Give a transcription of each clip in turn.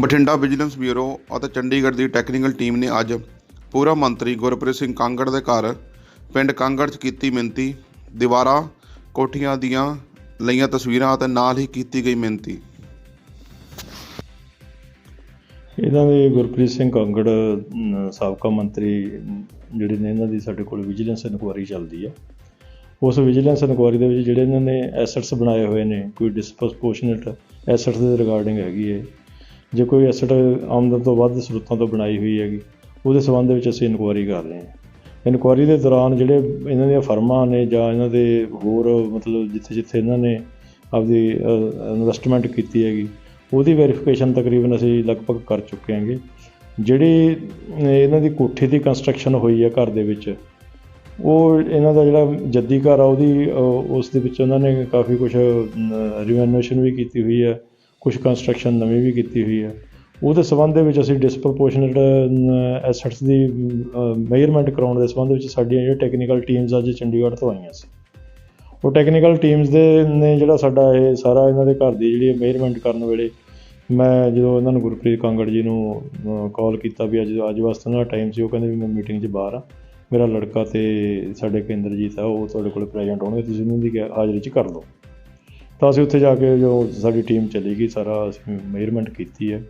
Bathinda vigilance bureau ਅਤੇ ਚੰਡੀਗੜ੍ਹ ਦੀ technical team ਨੇ ਅੱਜ ਪੂਰਾ ਮੰਤਰੀ ਗੁਰਪ੍ਰੀਤ ਸਿੰਘ ਕਾਂਗੜ ਦੇ ਘਰ ਪਿੰਡ ਕਾਂਗੜ 'ਚ ਕੀਤੀ ਮਿਹਨਤੀ ਦੀਵਾਰਾਂ ਕੋਠੀਆਂ ਦੀਆਂ ਲਈਆਂ ਤਸਵੀਰਾਂ ਅਤੇ ਨਾਲ ਹੀ ਕੀਤੀ ਗਈ ਮਿਹਨਤੀ ਇਹਨਾਂ ਦੇ ਗੁਰਪ੍ਰੀਤ ਸਿੰਘ ਕਾਂਗੜ ਅਮ, ਸਾਬਕਾ ਮੰਤਰੀ ਅਮ, ਜਿਹੜੇ ਨੇ ਇਹਨਾਂ ਦੀ ਸਾਡੇ ਕੋਲ ਵਿਜੀਲੈਂਸ ਇਨਕੁਆਇਰੀ ਚੱਲਦੀ ਆ। ਉਸ ਵਿਜੀਲੈਂਸ ਇਨਕੁਆਇਰੀ ਦੇ ਵਿੱਚ ਜਿਹੜੇ ਇਹਨਾਂ ਨੇ ਐਸੈਟਸ ਬਣਾਏ ਹੋਏ ਨੇ ਕੋਈ ਡਿਸਪੋਰਸ਼ਨੇਟ ਐਸੈਟਸ ਦੇ ਰਿਗਾਰਡਿੰਗ ਹੈਗੀ ਹੈ ਜੇ ਕੋਈ ਐਸੈਟ ਆਮਦਨ ਤੋਂ ਵੱਧ ਸਰੋਤਾਂ ਤੋਂ ਬਣਾਈ ਹੋਈ ਹੈਗੀ, ਉਹਦੇ ਸੰਬੰਧ ਦੇ ਵਿੱਚ ਅਸੀਂ ਇਨਕੁਆਇਰੀ ਕਰ ਰਹੇ ਹਾਂ। ਇਨਕੁਆਇਰੀ ਦੇ ਦੌਰਾਨ ਜਿਹੜੇ ਇਹਨਾਂ ਦੀਆਂ ਫਰਮਾਂ ਨੇ ਜਾਂ ਇਹਨਾਂ ਦੇ ਹੋਰ ਮਤਲਬ ਜਿੱਥੇ ਜਿੱਥੇ ਇਹਨਾਂ ਨੇ ਆਪਦੀ ਇਨਵੈਸਟਮੈਂਟ ਕੀਤੀ ਹੈਗੀ, ਉਹਦੀ ਵੈਰੀਫਿਕੇਸ਼ਨ ਤਕਰੀਬਨ ਅਸੀਂ ਲਗਭਗ ਕਰ ਚੁੱਕੇ ਹਾਂਗੇ। ਜਿਹੜੀ ਇਹਨਾਂ ਦੀ ਕੋਠੀ ਦੀ ਕੰਸਟਰਕਸ਼ਨ ਹੋਈ ਹੈ ਘਰ ਦੇ ਵਿੱਚ, ਉਹ ਇਹਨਾਂ ਦਾ ਜਿਹੜਾ ਜੱਦੀ ਘਰ ਆ ਉਹਦੀ ਉਸ ਦੇ ਵਿੱਚ ਉਹਨਾਂ ਨੇ ਕਾਫੀ ਕੁਝ ਰਿਨੋਵੇਸ਼ਨ ਵੀ ਕੀਤੀ ਹੋਈ ਹੈ ਕੁਝ ਕੰਸਟਰਕਸ਼ਨ ਨਵੀਂ ਵੀ ਕੀਤੀ ਹੋਈ ਹੈ। ਉਹਦੇ ਸੰਬੰਧ ਦੇ ਵਿੱਚ ਅਸੀਂ ਡਿਸਪ੍ਰੋਪੋਰਸ਼ਨੇਟ ਐਸੈਟਸ ਦੀ ਮੇਜਰਮੈਂਟ ਕਰਾਉਣ ਦੇ ਸੰਬੰਧ ਵਿੱਚ ਸਾਡੀਆਂ ਜਿਹੜੀਆਂ ਟੈਕਨੀਕਲ ਟੀਮਸ ਅੱਜ ਚੰਡੀਗੜ੍ਹ ਤੋਂ ਆਈਆਂ ਸੀ। ਉਹ ਟੈਕਨੀਕਲ ਟੀਮਸ ਦੇ ਨੇ ਜਿਹੜਾ ਸਾਡਾ ਇਹ ਸਾਰਾ ਇਹਨਾਂ ਦੇ ਘਰ ਦੀ ਜਿਹੜੀ ਮੇਜਰਮੈਂਟ ਕਰਨ ਵੇਲੇ ਮੈਂ ਜਦੋਂ ਇਹਨਾਂ ਨੂੰ ਗੁਰਪ੍ਰੀਤ ਕਾਂਗੜ ਜੀ ਨੂੰ ਕਾਲ ਕੀਤਾ ਵੀ ਅੱਜ ਅੱਜ ਵਾਸਤੇ ਉਹਨਾਂ ਦਾ ਟਾਈਮ ਸੀ, ਉਹ ਕਹਿੰਦੇ ਵੀ ਮੈਂ ਮੀਟਿੰਗ 'ਚ ਬਾਹਰ ਆ ਮੇਰਾ ਲੜਕਾ ਤੇ ਸਾਡੇ ਕੇਂਦਰਜੀਤ ਆ ਉਹ ਤੁਹਾਡੇ ਕੋਲ ਪ੍ਰੈਜ਼ੈਂਟ ਹੋਣਗੇ, ਤੁਸੀਂ ਉਹਨਾਂ ਦੀ ਹਾਜ਼ਰੀ 'ਚ ਕਰ ਲਓ। ਤਾਂ ਅਸੀਂ ਉੱਥੇ ਜਾ ਕੇ ਜੋ ਸਾਡੀ ਟੀਮ ਚਲੀ ਗਈ, ਸਾਰਾ ਅਸੀਂ ਮੇਜਰਮੈਂਟ ਕੀਤੀ ਹੈ।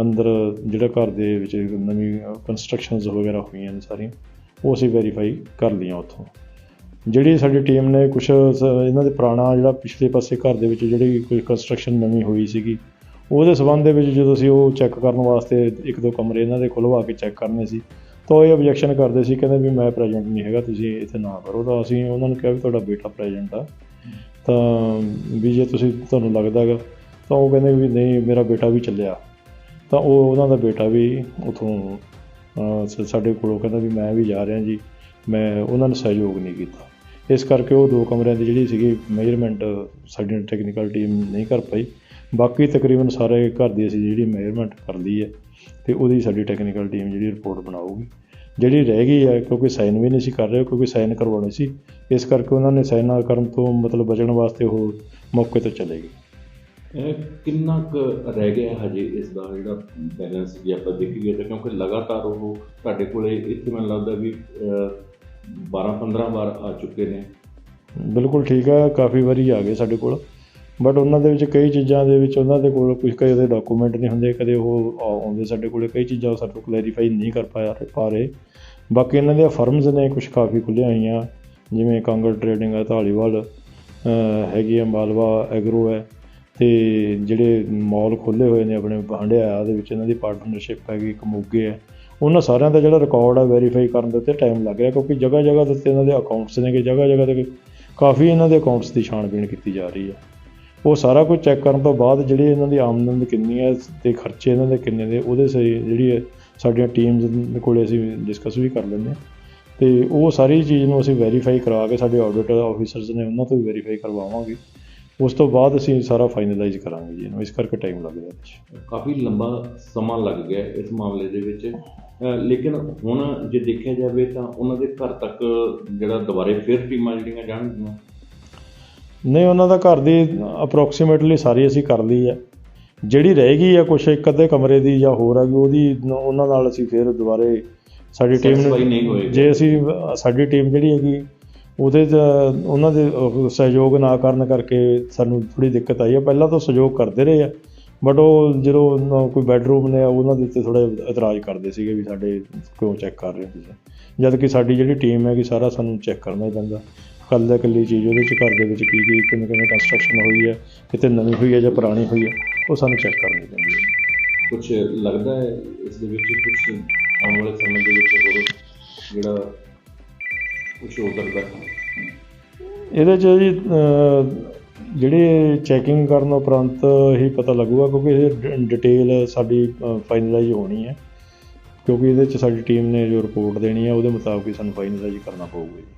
ਅੰਦਰ ਜਿਹੜਾ ਘਰ ਦੇ ਵਿੱਚ ਨਵੀਂ ਕੰਸਟਰਕਸ਼ਨਸ ਵਗੈਰਾ ਹੋਈਆਂ ਨੇ ਸਾਰੀਆਂ, ਉਹ ਅਸੀਂ ਵੈਰੀਫਾਈ ਕਰ ਲਈਆਂ ਉੱਥੋਂ। ਜਿਹੜੀ ਸਾਡੀ ਟੀਮ ਨੇ ਕੁਝ ਇਹਨਾਂ ਦੇ ਪੁਰਾਣਾ ਜਿਹੜਾ ਪਿਛਲੇ ਪਾਸੇ ਘਰ ਦੇ ਵਿੱਚ ਜਿਹੜੀ ਕੋਈ ਕੰਸਟਰਕਸ਼ਨ ਨਵੀਂ ਹੋਈ ਸੀਗੀ, ਉਹਦੇ ਸਬੰਧ ਦੇ ਵਿੱਚ ਜਦੋਂ ਅਸੀਂ ਉਹ ਚੈੱਕ ਕਰਨ ਵਾਸਤੇ ਇੱਕ ਦੋ ਕਮਰੇ ਇਹਨਾਂ ਦੇ ਖੁਲਵਾ ਕੇ ਚੈੱਕ ਕਰਨੇ ਸੀ, ਤਾਂ ਇਹ ਆਬਜੈਕਸ਼ਨ ਕਰਦੇ ਸੀ, ਕਹਿੰਦੇ ਵੀ ਮੈਂ ਪ੍ਰੈਜ਼ੈਂਟ ਨਹੀਂ ਹੈਗਾ, ਤੁਸੀਂ ਇੱਥੇ ਨਾ ਕਰੋ। ਤਾਂ ਅਸੀਂ ਉਹਨਾਂ ਨੂੰ ਕਿਹਾ ਵੀ ਤੁਹਾਡਾ ਬੇਟਾ ਪ੍ਰੈਜ਼ੈਂਟ ਆ। ਤਾਂ ਵੀ ਜੇ ਤੁਸੀਂ ਤੁਹਾਨੂੰ ਲੱਗਦਾ ਹੈਗਾ, ਤਾਂ ਉਹ ਕਹਿੰਦੇ ਵੀ ਨਹੀਂ, ਮੇਰਾ ਬੇਟਾ ਵੀ ਚੱਲਿਆ। ਤਾਂ ਉਹ ਉਹਨਾਂ ਦਾ ਬੇਟਾ ਵੀ ਉਥੋਂ ਸਾਡੇ ਕੋਲੋਂ ਕਹਿੰਦਾ ਵੀ ਮੈਂ ਵੀ ਜਾ ਰਿਹਾ ਜੀ, ਮੈਂ ਉਹਨਾਂ ਨੇ ਸਹਿਯੋਗ ਨਹੀਂ ਕੀਤਾ। ਇਸ ਕਰਕੇ ਉਹ ਦੋ ਕਮਰਿਆਂ ਦੀ ਜਿਹੜੀ ਸੀਗੀ ਮੇਜਰਮੈਂਟ ਸਾਡੀ ਟੈਕਨੀਕਲ ਟੀਮ ਨਹੀਂ ਕਰ ਪਾਈ। ਬਾਕੀ ਤਕਰੀਬਨ ਸਾਰੇ ਘਰ ਦੀ ਅਸੀਂ ਜਿਹੜੀ ਮੇਜਰਮੈਂਟ ਕਰ ਲਈ ਹੈ, ਤੇ ਉਹਦੀ ਸਾਡੀ ਟੈਕਨੀਕਲ ਟੀਮ ਜਿਹੜੀ ਰਿਪੋਰਟ ਬਣਾਊਗੀ। ਜਿਹੜੀ ਰਹਿ ਗਈ ਹੈ ਕਿਉਂਕਿ ਸਾਈਨ ਵੀ ਨਹੀਂ ਸੀ ਕਰ ਰਹੇ ਕਿਉਂਕਿ ਸਾਈਨ ਕਰਵਾਉਣੇ ਸੀ। ਇਸ ਕਰਕੇ ਉਹਨਾਂ ਨੇ ਸਾਈਨ ਨਾ ਕਰਨ ਤੋਂ ਮਤਲਬ ਬਚਣ ਵਾਸਤੇ ਉਹ ਮੌਕੇ ਤੋਂ ਚਲੇ ਗਏ। ਕਿੰਨਾ ਕੁ ਰਹਿ ਗਿਆ ਹਜੇ ਇਸ ਦਾ ਜਿਹੜਾ ਬੈਲੈਂਸ ਜੇ ਆਪਾਂ ਦੇਖੀਏ ਤਾਂ ਕਿਉਂਕਿ ਲਗਾਤਾਰ ਉਹ ਤੁਹਾਡੇ ਕੋਲੇ ਇੱਥੇ ਮੈਨੂੰ ਲੱਗਦਾ ਵੀ 12-15 ਵਾਰ ਆ ਚੁੱਕੇ ਨੇ। ਬਿਲਕੁਲ ਠੀਕ ਹੈ ਕਾਫੀ ਵਾਰੀ ਆ ਗਏ ਸਾਡੇ ਕੋਲ। ਬਟ ਉਹਨਾਂ ਦੇ ਵਿੱਚ ਕਈ ਚੀਜ਼ਾਂ ਦੇ ਵਿੱਚ ਉਹਨਾਂ ਦੇ ਕੋਲ ਕੁਝ ਕਦੇ ਉਹਦੇ ਡਾਕੂਮੈਂਟ ਨਹੀਂ ਹੁੰਦੇ ਕਦੇ ਉਹ ਆਉਂਦੇ ਸਾਡੇ ਕੋਲੇ। ਕਈ ਚੀਜ਼ਾਂ ਉਹ ਸਾਡੇ ਕੋਲ ਕਲੈਰੀਫਾਈ ਨਹੀਂ ਕਰ ਪਾਇਆ ਪਾ ਰਹੇ। ਬਾਕੀ ਇਹਨਾਂ ਦੀਆਂ ਫਰਮਸ ਨੇ ਕੁਝ ਕਾਫੀ ਖੁੱਲ੍ਹੀਆਂ ਹੋਈਆਂ, ਜਿਵੇਂ ਕਾਂਗੜ ਟਰੇਡਿੰਗ ਹੈ, ਧਾਲੀਵਾਲ ਹੈਗੀ ਹੈ, ਮਾਲਵਾ, ਐਗਰੋ ਹੈ, ਤੇ ਜਿਹੜੇ ਮਾਲ ਖੋਲ੍ਹੇ ਹੋਏ ਨੇ ਆਪਣੇ ਹੰਡਿਆ ਦੇ ਵਿੱਚ ਇਹਨਾਂ ਦੀ ਪਾਰਟਨਰਸ਼ਿਪ ਹੈਗੀ, ਇੱਕ ਮੋਗੇ ਹੈ। ਉਹਨਾਂ ਸਾਰਿਆਂ ਦਾ ਜਿਹੜਾ ਰਿਕਾਰਡ ਹੈ ਵੈਰੀਫਾਈ ਕਰਨ ਦੇ ਉੱਤੇ ਟਾਈਮ ਲੱਗ ਰਿਹਾ, ਕਿਉਂਕਿ ਜਗ੍ਹਾ ਜਗ੍ਹਾ ਦੇ ਉੱਤੇ ਇਹਨਾਂ ਦੇ ਅਕਾਊਂਟਸ ਨੇਗੇ ਜਗ੍ਹਾ ਜਗ੍ਹਾ ਤੇ ਕਾਫੀ ਇਹਨਾਂ ਦੇ ਅਕਾਊਂਟਸ ਦੀ ਛਾਣਬੀਣ ਕੀਤੀ ਜਾ ਰਹੀ ਹੈ। ਉਹ ਸਾਰਾ ਕੁਝ ਚੈੱਕ ਕਰਨ ਤੋਂ ਬਾਅਦ ਜਿਹੜੀ ਇਹਨਾਂ ਦੀ ਆਮਦਨ ਕਿੰਨੀ ਹੈ, ਤੇ ਖਰਚੇ ਇਹਨਾਂ ਦੇ ਕਿੰਨੇ ਦੇ ਉਹਦੇ ਸਹੀ ਜਿਹੜੀ ਹੈ ਸਾਡੀਆਂ ਟੀਮਸ ਦੇ ਕੋਲੇ ਅਸੀਂ ਡਿਸਕਸ ਵੀ ਕਰ ਲੈਂਦੇ ਹਾਂ। ਤੇ ਉਹ ਸਾਰੀ ਚੀਜ਼ ਨੂੰ ਅਸੀਂ ਵੈਰੀਫਾਈ ਕਰਾ ਕੇ ਸਾਡੇ ਆਡਿਟ ਆਫੀਸਰਸ ਨੇ ਉਹਨਾਂ ਤੋਂ ਵੀ ਵੈਰੀਫਾਈ ਕਰਵਾਵਾਂਗੇ। ਉਸ ਤੋਂ ਬਾਅਦ ਅਸੀਂ ਸਾਰਾ ਫਾਈਨਲਾਈਜ਼ ਕਰਾਂਗੇ ਜੀ ਇਹਨੂੰ। ਇਸ ਕਰਕੇ ਟਾਈਮ ਇਹਦੇ 'ਚ ਕਾਫੀ ਲੰਬਾ ਸਮਾਂ ਲੱਗ ਗਿਆ ਇਸ ਮਾਮਲੇ ਦੇ ਵਿੱਚ। ਲੇਕਿਨ ਹੁਣ ਜੇ ਦੇਖਿਆ ਜਾਵੇ ਤਾਂ ਉਹਨਾਂ ਦੇ ਘਰ ਤੱਕ ਜਿਹੜਾ ਦੁਬਾਰੇ ਫਿਰ ਟੀਮਾਂ ਜਿਹੜੀਆਂ ਜਾਣਗੀਆਂ। ਨਹੀਂ ਉਹਨਾਂ ਦਾ ਘਰ ਦੀ ਅਪਰੋਕਸੀਮੇਟਲੀ ਸਾਰੀ ਅਸੀਂ ਕਰ ਲਈ ਹੈ। ਜਿਹੜੀ ਰਹਿ ਗਈ ਹੈ ਕੁਛ ਇੱਕ ਅੱਧੇ ਕਮਰੇ ਦੀ ਜਾਂ ਹੋਰ ਹੈਗੀ ਉਹਦੀ ਨ- ਉਹਨਾਂ ਨਾਲ ਅਸੀਂ ਫਿਰ ਦੁਬਾਰੇ ਸਾਡੀ ਟੀਮ Satisfy ਨਹੀਂ ਹੋਏਗਾ। ਜੇ ਅਸੀਂ ਸਾਡੀ ਟੀਮ ਜਿਹੜੀ ਹੈਗੀ ਉਹਦੇ 'ਚ ਉਹਨਾਂ ਦੇ ਉਹ ਸਹਿਯੋਗ ਨਾ ਕਰਨ ਕਰਕੇ ਸਾਨੂੰ ਥੋੜੀ ਦਿੱਕਤ ਆਈ ਹੈ ਪਹਿਲਾਂ ਤਾਂ ਸਹਿਯੋਗ ਕਰਦੇ ਰਹੇ ਆ ਬਟ ਉਹ ਜਦੋਂ ਉਹਨਾਂ ਕੋਈ ਬੈਡਰੂਮ ਨੇ ਉਹਨਾਂ ਦੇ ਉੱਤੇ ਥੋੜਾ ਇਤਰਾਜ਼ ਕਰਦੇ ਸੀਗੇ ਵੀ ਸਾਡੇ ਕਿਉਂ ਚੈੱਕ ਕਰ ਰਹੇ ਹੋ ਤੁਸੀਂ। ਜਦ ਕਿ ਸਾਡੀ ਜਿਹੜੀ ਟੀਮ ਹੈਗੀ ਸਾਰਾ ਸਾਨੂੰ ਚੈੱਕ ਕਰਨਾ ਹੀ ਪੈਂਦਾ। ਕੱਲ ਦਾ ਕੱਲੀ ਚੀਜ਼ ਉਹਦੇ ਚ ਘਰ ਦੇ ਵਿੱਚ ਕੀ ਕੀ ਕਿਵੇਂ ਕਿਵੇਂ ਕੰਸਟਰਕਸ਼ਨ ਹੋਈ ਹੈ ਕਿਤੇ ਨਵੀਂ ਹੋਈ ਹੈ ਜਾਂ ਪੁਰਾਣੀ ਹੋਈ ਹੈ ਉਹ ਸਾਨੂੰ ਚੈੱਕ ਕਰਨੀ ਪੈਂਦੀ ਹੈ ਕੁਝ ਲੱਗਦਾ ਹੈ ਇਸ ਦੇ ਵਿੱਚ ਕੁਝ ਆਉਣ ਵਾਲੇ ਸਮੇਂ ਦੇ ਵਿੱਚ ਹੋਰ ਜਿਹੜਾ ਕੁਝ ਹੋ ਸਕਦਾ ਹੈ? ਇਹਦੇ ਚ ਜੀ ਜਿਹੜੀ ਚੈਕਿੰਗ ਕਰਨ ਉਪਰੰਤ ਹੀ ਪਤਾ ਲੱਗੂਗਾ ਕਿਉਂਕਿ ਇਹ ਡਿਟੇਲ ਸਾਡੀ ਫਾਈਨਲਾਈਜ਼ ਹੋਣੀ ਹੈ। ਕਿਉਂਕਿ ਇਹਦੇ ਚ ਸਾਡੀ ਟੀਮ ਨੇ ਜੋ ਰਿਪੋਰਟ ਦੇਣੀ ਹੈ ਉਹਦੇ ਮੁਤਾਬਕ ਹੀ ਸਾਨੂੰ ਫਾਈਨਲਾਈਜ਼ ਕਰਨਾ ਪਊਗਾ ਜੀ।